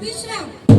विश्राम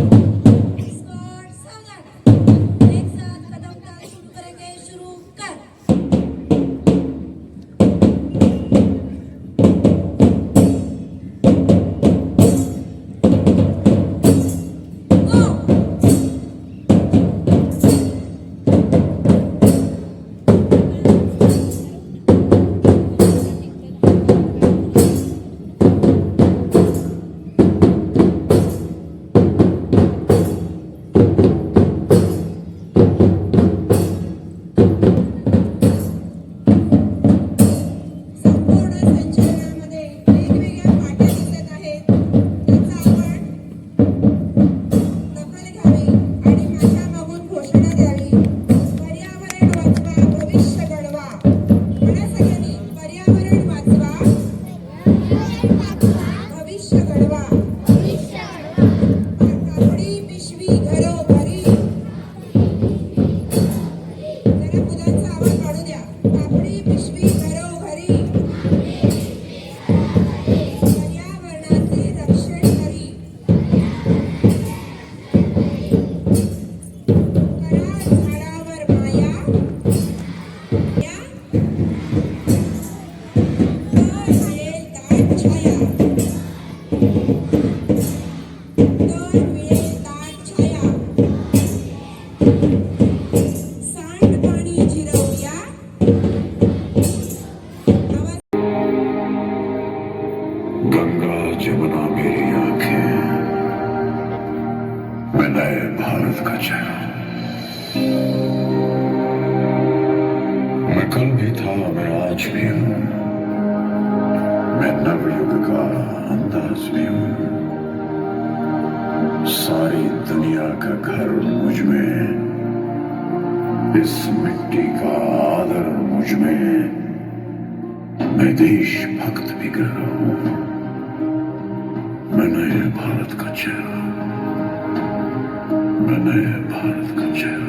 जमुना मेरी आँखें। मैं नए भारत का चेहरा। मैं कल भी था, मैं आज भी हूँ। मैं नवयुग का अंदाज भी हूँ। सारी दुनिया का घर मुझमें इस मिट्टी का आदर मुझमें मैं देशभक्त भी कर रहा हूँ। चेहरा नए भारत का चेहरा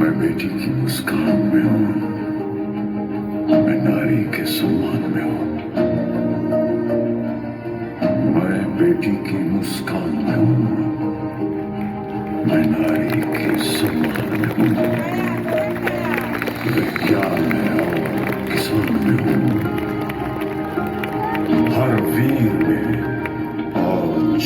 मैं बेटी की मुस्कान में हूँ मैं नारी के सम्मान में हूँ मैं बेटी की मुस्कान में हूँ मैं नारी के सम्मान में हूँ विज्ञान में और किसान में हूँ वीर में और